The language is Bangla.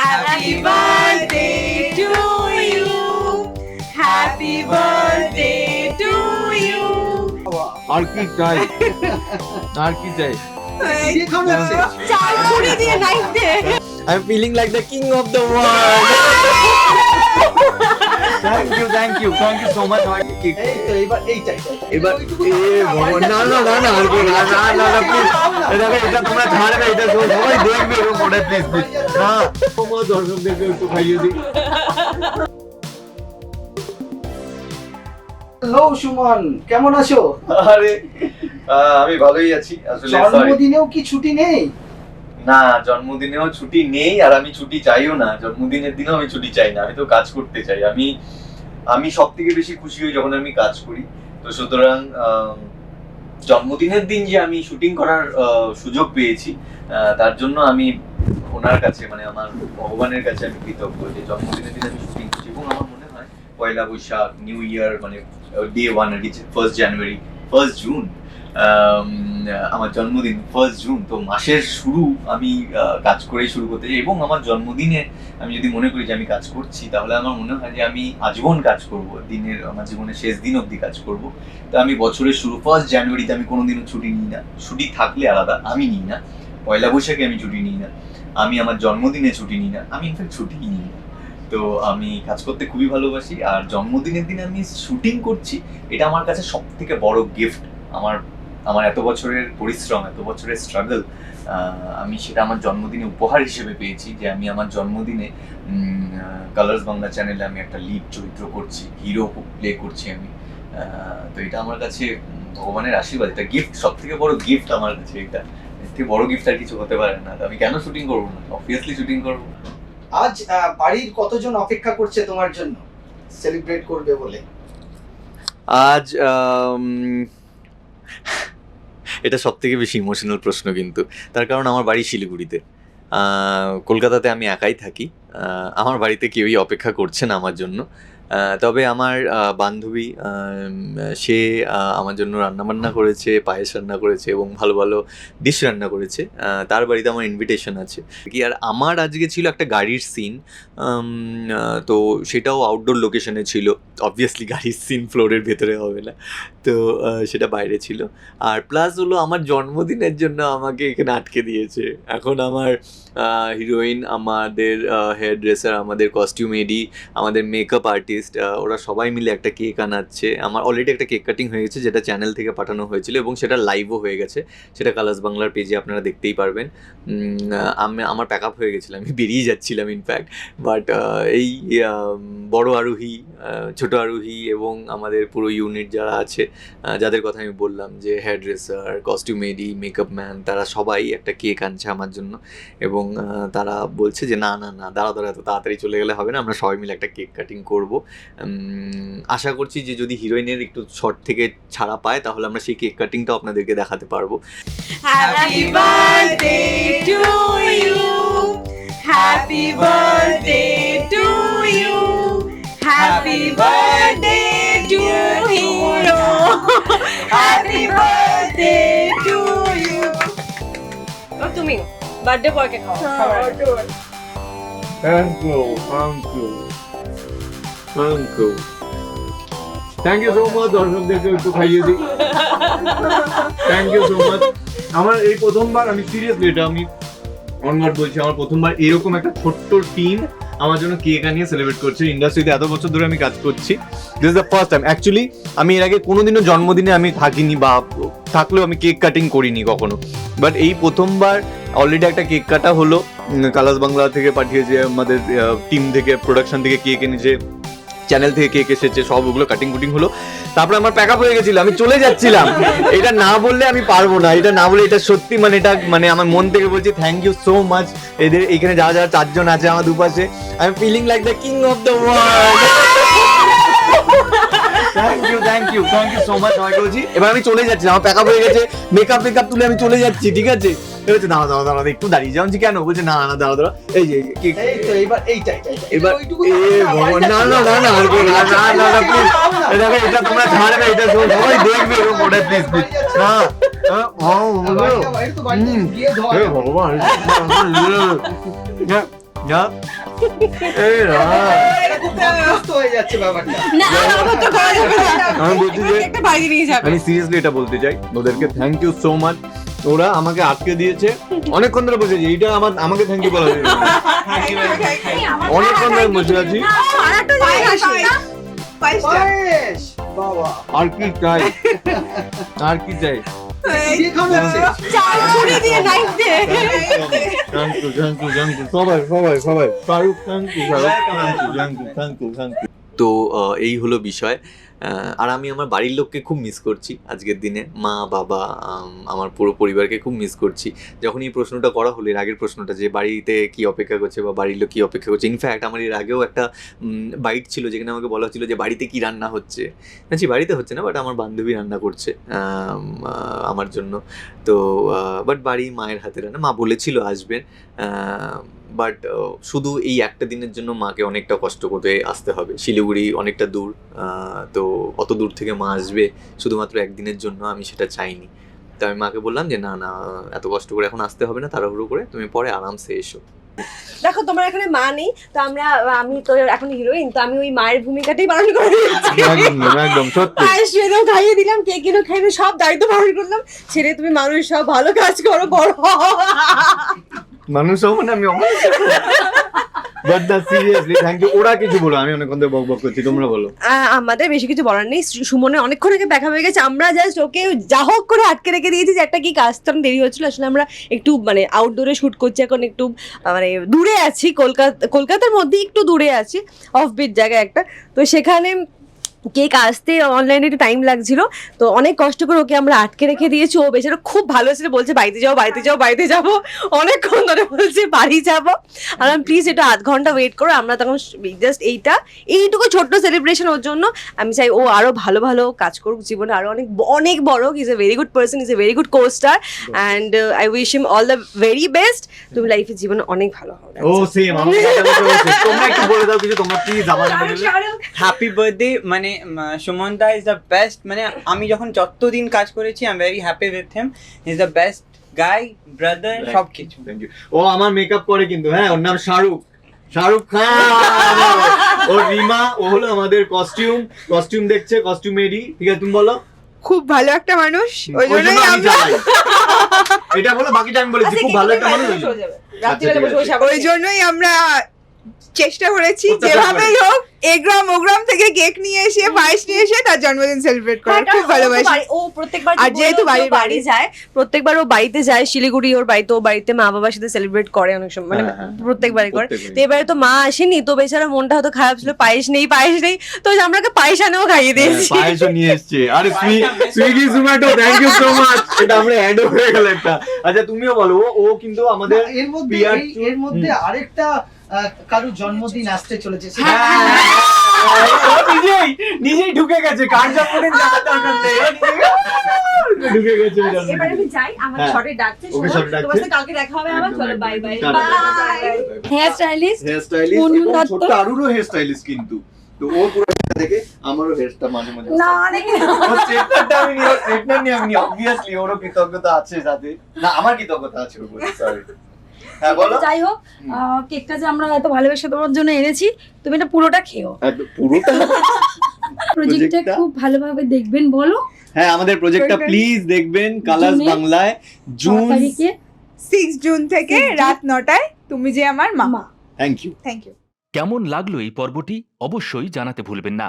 Happy birthday to you. Happy birthday to you. আর কি চাই? আর কি চাই? চাল ছুড়ে দিয়ে নাইতে। I am feeling like the king of the world you thank you so much আমাকে কেক এই তো এবার এই চাই চাই, চাই। এবার এ ভগবান না না না না আর না না না না প্লিজ এটা এটা তোমরা ছাড়বে এটা সবাই দেখবে এরকম করে প্লিজ প্লিজ না তোমার দর্শকদেরকে একটু খাইয়ে দিই হ্যালো সুমন কেমন আছো আরে আহ, আমি ভালোই আছি আসলে। জন্মদিনেও কি ছুটি নেই না জন্মদিনেও ছুটি নেই আর আমি ছুটি চাইও না জন্মদিনের দিনেও আমি ছুটি চাই না আমি তো কাজ করতে চাই আমি আমি সব থেকে বেশি খুশি হই যখন আমি কাজ করি। তো সুতরাং জন্মদিনের দিন যে আমি শুটিং করার সুযোগ পেয়েছি তার জন্য আমি ওনার কাছে মানে আমার ভগবানের কাছে আমি কৃতজ্ঞ যে জন্মদিনের দিন আমি শুটিং করছি এবং আমার মনে হয় পয়লা বৈশাখ, নিউ ইয়ার মানে day one first January first June আমার জন্মদিন ফার্স্ট জুন তো মাসের শুরু আমি কাজ করেই শুরু করতে চাই। এবং আমার জন্মদিনে আমি যদি মনে করি যে আমি কাজ করছি, তাহলে আমার মনে হয় যে আমি আজীবন কাজ করব। দিনের, আমার জীবনের শেষ দিন অবধি কাজ করব। তো আমি বছরের শুরু ফার্স্ট জানুয়ারিতে আমি কোনোদিনও ছুটি নিই না। ছুটি থাকলে আলাদা, আমি নিই না। পয়লা বৈশাখে আমি ছুটি নিই না। আমি আমার জন্মদিনে ছুটি নিই না। আমি ইনফ্যাক্ট ছুটি নিই না। তো আমি কাজ করতে খুবই ভালোবাসি। আর জন্মদিনের দিন আমি শুটিং করছি। এটা আমার কাছে সব থেকে বড় গিফট আমার আমার এত বছরের পরিশ্রম এত বছরের স্ট্রাগল আমি সেটা আমার জন্মদিনে উপহার হিসেবে পেয়েছি যে আমি আমার জন্মদিনে কালার্স বাংলা চ্যানেলে আমি একটা লিড চরিত্র করছি হিরো প্লে করছি আমি। তো এটা আমার কাছে ভগবানের আশীর্বাদ এটা গিফট সব থেকে বড় গিফট আমার কাছে এটা। এর থেকে বড় গিফট আর কিছু হতে পারে না। তো আমি কেন শুটিং করব না? অবভিয়াসলি শুটিং করব। আজ বাড়ির কতজন অপেক্ষা করছে তোমার জন্য? সেলিব্রেট করবে বলে। আজ এটা সব থেকে বেশি ইমোশনাল প্রশ্ন কিন্তু। তার কারণ আমার বাড়ি শিলিগুড়িতে। কলকাতাতে আমি একাই থাকি। আমার বাড়িতে কেউই অপেক্ষা করছে না আমার জন্য। তবে আমার বান্ধবী সে আমার জন্য রান্নাবান্না করেছে, পায়েস রান্না করেছে এবং ভালো ভালো ডিশ রান্না করেছে। তার বাড়িতে আমার ইনভিটেশন আছে। কি, আর আমার আজকে ছিল একটা গাড়ির সিন তো সেটাও আউটডোর লোকেশনে ছিল। অবভিয়াসলি গাড়ির সিন ফ্লোরের ভেতরে হবে না। তো সেটা বাইরে ছিল। আর প্লাস হলো আমার জন্মদিনের জন্য আমাকে এখানে আটকে দিয়েছে। এখন আমার হিরোইন আমাদের হেয়ার ড্রেসার আমাদের কস্টিউম এডি আমাদের মেকআপ আর্টিস্ট ওরা সবাই মিলে একটা কেক আনাচ্ছে। আমার অলরেডি একটা কেক কাটিং হয়ে গেছে, যেটা চ্যানেল থেকে পাঠানো হয়েছিল এবং সেটা লাইভও হয়ে গেছে। সেটা কালার্স বাংলার পেজে আপনারা দেখতেই পারবেন। আমি, আমার প্যাক আপ হয়ে গেছিলাম আমি বেরিয়ে যাচ্ছিলাম ইনফ্যাক্ট বাট এই বড় আরোহী ছোট আরোহী এবং আমাদের পুরো ইউনিট যারা আছে যাদের কথা আমি বললাম যে হেয়ার ড্রেসার কস্টিউমেডি মেকআপ ম্যান তারা সবাই একটা কেক আনছে আমার জন্য। এবং তারা বলছে যে, না না না দাঁড়া দাঁড়া এত তাড়াতাড়ি চলে গেলে হবে না, আমরা সবাই মিলে একটা কেক কাটিং করব। আশা করছি যে যদি হিরোইনের একটু শর্ট থেকে ছাড়া পায় তাহলে আমরা সেই কেক কাটিংটাও আপনাদেরকে দেখাতে পারব Happy birthday to you. Happy birthday to you. Birthday to. Happy birthday to you. ও তুমি বার্থডে বয়কে খাও thank you thank you you thank you so much দর্শকদেরকে একটু খাইয়ে দিই। থ্যাংক ইউ সো মাচ আমার এই প্রথমবার, আমি সিরিয়াসলি এটা আমি অনগার্ড বলছি, আমার প্রথমবার এরকম একটা ছোট্ট টিম আমার জন্য কেক আনিয়ে সেলিব্রেট করছে। ইন্ডাস্ট্রিতে এত বছর ধরে আমি কাজ করছি। This the first time actually আমি এর আগে কোনোদিনও জন্মদিনে আমি থাকিনি বা থাকলেও আমি কেক কাটিং করিনি কখনো। বাট এই প্রথমবার অলরেডি একটা কেক কাটা হলো। কালাস বাংলা থেকে পাঠিয়েছে আমাদের টিম থেকে প্রোডাকশন থেকে কেক এনেছে। চ্যানেল থেকে কেক এসেছে, সব ওগুলো কাটিং কুটিং হলো। তারপরে আমার প্যাক আপ হয়ে গেছিল, আমি চলে যাচ্ছিলাম। এটা না বললে আমি পারব না, এটা না বলে এটা সত্যি মানে এটা মানে আমার মন থেকে বলছি থ্যাংক ইউ সো মাচ এদের এখানে যারা যারা চারজন আছে আমার দুপাশে I am feeling like the king of the world you thank you thank you so much এবার আমি চলে যাচ্ছি আমার প্যাক আপ হয়ে গেছে মেকআপ মেকআপ তুলে আমি চলে যাচ্ছি, ঠিক আছে? বলছে দাঁড়া দাঁড়া দাঁড়া একটু দাঁড়িয়ে যাও। কেন বলছে? না না দাঁড়া দাঁড়া এই যে কেক এই এবার চাই চাই চাই। এবার ওইটুকু এ খাও না, না না না না আর করো না, না না না প্লিজ এটা এটা তোমরা ছাড়বে এটা সবাই দেখবে এরকম করে প্লিজ প্লিজ না ও, ও, ও, বাড়িতে- বাড়িতে তো বাড়িতে হুম। গিয়ে ধর। হে ভগবান যা এই রা। এটা খুব কনফিউজড যাচ্ছে ব্যাপারটা। না অবত্য করা যাবে না। আমি বলছি যে একটা বাড়ি নিয়ে যাবে। আমি সিরিয়াসলি এটা বলতে চাই। ওদেরকে থ্যাংক ইউ সো মাচ ওরা আমাকে আটকে দিয়েছে। অনেকক্ষণ ধরে বসেছি এইটা আমার আমাকে থ্যাংক ইউ বলা হয়নি। অনেকক্ষণ ধরে বসে আছি। আর কি চাই? আর কি চাই? দিয়ে খাওয়া যাচ্ছে চাল ছুরি দিয়ে নাইফ দিয়ে। Thank you thank you thank you সবাই সবাই সবাই। Shahrukh thank you Shahrukh. Thank thank thank you thank তো এই হলো বিষয়। আর আমি আমার বাড়ির লোককে খুব মিস করছি আজকের দিনে। মা, বাবা আমার পুরো পরিবারকে খুব মিস করছি। যখন এই প্রশ্নটা করা হলো, এর আগের প্রশ্নটা যে বাড়িতে কি অপেক্ষা করছে বা বাড়ির লোক কী অপেক্ষা করছে ইনফ্যাক্ট আমার এর আগেও একটা বাইট ছিল যেখানে আমাকে বলা হচ্ছিল যে বাড়িতে কি রান্না হচ্ছে। বলছি বাড়িতে হচ্ছে না বাট আমার বান্ধবী রান্না করছে আমার জন্য। তো বাট বাড়ি মায়ের হাতে রান্না, মা বলেছিল আসবেন বাট শুধু এই একটা দিনের জন্য মাকে অনেকটা কষ্ট করে আসতে হবে। শিলিগুড়ি অনেকটা দূর আহ, তো অত দূর থেকে মা আসবে শুধুমাত্র একদিনের জন্য আমি সেটা চাইনি। তো আমি মাকে বললাম যে না না এত কষ্ট করে এখন আসতে হবে না তাড়াহুড়ো করে তুমি পরে আরামসে এসো। দেখো তোমার এখানে মা নেই তো আমরা আমি তো এখন হিরোইন তো আমি ওই মায়ের ভূমিকাটাই পালন করে দিচ্ছি। একদম একদম সত্যি। পায়েস বেঁধেও খাইয়ে দিলাম কে কিনো খাইয়ে সব দায়িত্ব পালন করলাম। ছেড়ে তুমি মানুষ সব ভালো কাজ করো বড় মানুষ মানে আমি but the seriously thank you ওরা কিছু বলো আমি অনেকক্ষণ ধরে বক বক করছি তোমরা বলো। আমাদের বেশি কিছু বলার নেই। সু- সুমনের অনেকক্ষণ আগে দেখা হয়ে গেছে আমরা জাস্ট ওকে যা হোক করে আটকে রেখে দিয়েছি যে একটা কি কাজ। তো দেরি হচ্ছিল আসলে আমরা একটু মানে আউটডোরে শুট করছি এখন একটু মানে দূরে আছি কলকাতা কলকাতার মধ্যে একটু দূরে আছি অফ বিট জায়গায় একটা। তো সেখানে কেক আসতে অনলাইনে একটু টাইম লাগছিল। তো অনেক কষ্ট করে ওকে আমরা আটকে রেখে দিয়েছি। ও বেচারা খুব ভালো ছিল। বলছে বাড়িতে যাও বাড়িতে যাও বাড়িতে যাব। অনেকক্ষণ ধরে বলছে বাড়ি যাব। আর আমি প্লিজ এটা আধ ঘণ্টা ওয়েট করো। আমরা তখন জাস্ট এইটা এইটুকু ছোট্ট সেলিব্রেশন ওর জন্য। আমি চাই ও আরও ভালো ভালো কাজ করুক জীবনে। আরও অনেক অনেক বড়। Is a very good person is a very good co-star and I wish him all the very best তুমি লাইফে জীবনে অনেক ভালো হবে। ও সেম। তোমরা একটু বলে দাও কিছু তোমরা প্লিজ আমার হ্যাপি বার্থডে মানে সুমন দা ইজ দ্য বেস্ট মানে আমি যখন যতদিন কাজ করেছি I am very happy with him is the best guy brother সব কিছু ও আমার মেকআপ করে কিন্তু হ্যাঁ ওর নাম শাহরুখ। শাহরুখ খান! ও রিমা ও হলো আমাদের কস্টিউম কস্টিউম দেখছে কস্টিউমেরই ঠিক আছে তুমি বলো? খুব ভালো একটা মানুষ ওই ওই জন্য জন্যই আমি আমরা এটা বলো বাকিটা আমি বলেছি খুব ভালো একটা মানুষ। ওই রাত্রিবেলা বসে বসে ওই জন্যই আমরা চেষ্টা করেছি যেভাবেই হোক এগ্রাম ওগ্রাম থেকে কেক নিয়ে এসে পায়েস নিয়ে এসে তার জন্মদিন সেলিব্রেট হ্যাঁ, করার খুব ভালোবাসি। ও প্রত্যেকবার আর যেহেতু বাড়ি বাড়ি। যায় প্রত্যেকবার ও বাড়িতে যায় শিলিগুড়ি ওর বাড়িতে ও বাড়িতে মা বাবার সাথে সেলিব্রেট করে অনেক সময় মানে হ্যাঁ, হ্যাঁ। প্রত্যেকবারই করে। তো এবারে তো মা আসেনি তো বেচারা মনটা হয়তো খারাপ ছিল পায়েস নেই পায়েস নেই তো আমরাকে পায়েস আনেও খাইয়ে দিয়েছি। হ্যাঁ, পায়েসও নিয়ে এসছে। আরে Swiggy Zomato thank you so much এটা আমরা অ্যাড হয়ে গেল একটা। আচ্ছা তুমিও বলো ও- কিন্তু আমাদের এর মধ্যে এর মধ্যে আরেকটা কারোর জন্মদিন আসতে চলেছে হ্যাঁ, নিজেই নিজেই ঢুকে গেছে কার জন্মদিন জানার দরকার নেই? ঢুকে গেছে এবারে আমি যাই আমার হ্যাঁ। শর্টে ডাকছে ওকে শোনো, short-এ ডাকছে। তোমার কালকে দেখা হবে আমার চলো বাই বাই টাটা, tata, bye hair stylist hair stylist এবং দত্ত। ছোট্ট আরুরও হেয়ার স্টাইলিস্ট কিন্তু। তো ও পুরো এটা আমারও হেয়ারটা মাঝে মাঝে না দেখি ও স্ট্রেটনারটা আমি নিয়ে স্ট্রেটনার নিয়ে আমি অবভিয়াসলি ওরও কৃতজ্ঞতা আছে সাথে না আমার কৃতজ্ঞতা আছে ওর সরি হ্যাঁ যাই হোক আহ, কেকটা যে আমরা এত ভালোবেসে তোমার জন্য এনেছি তুমি এটা পুরোটা খেও। পুরোটা? প্রজেক্টটা খুব ভালোভাবে দেখবেন বলো। হ্যাঁ আমাদের প্রজেক্টটা প্লিজ দেখবেন কালার্স বাংলায় জুন তারিখে সিক্স জুন থেকে রাত নটায় তুমি যে আমার মামা থ্যাংক ইউ থ্যাংক ইউ কেমন লাগল এই পর্বটি? অবশ্যই জানাতে ভুলবেন না।